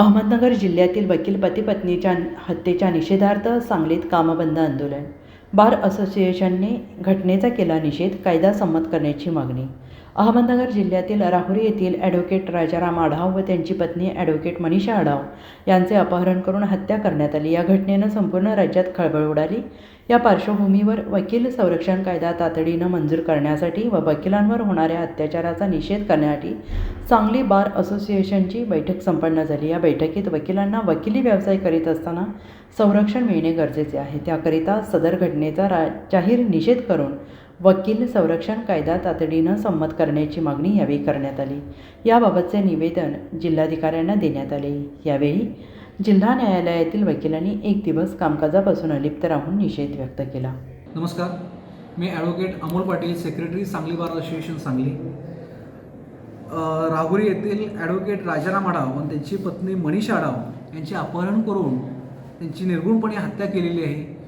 अहमदनगर जिल्ह्यातील वकील पती पत्नीच्या हत्येच्या निषेधार्थ सांगलीत कामबंद आंदोलन. बार असोसिएशनने घटनेचा केला निषेध कायदा संमत करण्याची मागणी. अहमदनगर जिल्ह्यातील राहुरी येथील ॲडव्होकेट राजाराम आढाव व त्यांची पत्नी ॲडव्होकेट मनीषा आढाव यांचे अपहरण करून हत्या करण्यात आली. या घटनेनं संपूर्ण राज्यात खळबळ उडाली. या पार्श्वभूमीवर वकील संरक्षण कायदा तातडीनं मंजूर करण्यासाठी व वकिलांवर होणाऱ्या अत्याचाराचा निषेध करण्यासाठी सांगली बार असोसिएशनची बैठक संपन्न झाली. या बैठकीत वकिलांना वकिली व्यवसाय करीत असताना संरक्षण मिळणे गरजेचे आहे. त्याकरिता सदर घटनेचा रा जाहीर निषेध करून वकील संरक्षण कायदा तातडीनं संमत करण्याची मागणी यावेळी करण्यात आली. याबाबतचे निवेदन जिल्हाधिकाऱ्यांना देण्यात आले. यावेळी जिल्हा न्यायालयातील वकिलांनी एक दिवस कामकाजापासून अलिप्त राहून निषेध व्यक्त केला. नमस्कार. मी advocate Amol Patil secretary Sangli bar association Sangli. Rahuri येथील ॲडव्होकेट राजाराम आढाव आणि त्यांची पत्नी मनीषा आढाव यांचे अपहरण करून त्यांची निर्गुणपणे हत्या केलेली आहे.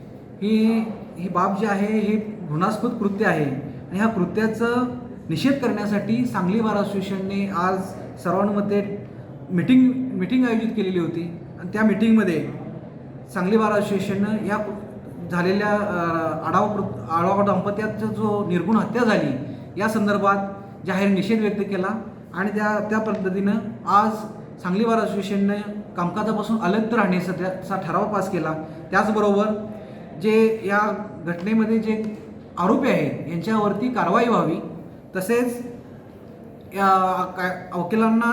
ही ही बाब जी आहे ही घृणास्पद कृत्य आहे. आणि ह्या कृत्याचं निषेध करण्यासाठी सांगली बार असोसिएशनने आज सर्वांमध्ये मिटिंग मिटिंग आयोजित केलेली होती. आणि त्या मिटिंगमध्ये सांगली बार असोसिएशननं या झालेल्या आढावा कृत आढावा दाम्पत्याचा जो निर्गुण हत्या झाली या संदर्भात जाहीर निषेध व्यक्त केला. आणि त्या त्या पद्धतीनं आज सांगली बार असोसिएशनने कामकाजापासून अलग राहण्याचा त्याचा ठराव पास केला. त्याचबरोबर जे या घटनेमध्ये जे आरोपी आहेत. यांच्यावरती कारवाई व्हावी. तसेच या काय वकिलांना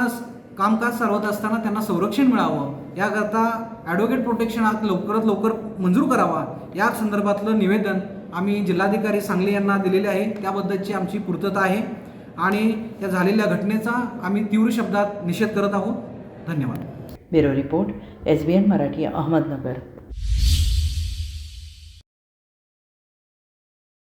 कामकाज चालवत असताना त्यांना संरक्षण मिळावं. याकरता ॲडव्होकेट प्रोटेक्शन ॲक्ट लवकरात लवकर मंजूर करावा. या संदर्भातलं निवेदन आम्ही जिल्हाधिकारी सांगली यांना दिलेले आहे. त्याबद्दलची आमची पूर्तता आहे. आणि त्या झालेल्या घटनेचा आम्ही तीव्र शब्दात निषेध करत आहोत. धन्यवाद. Bureau report S B N Marathi Ahmednagar.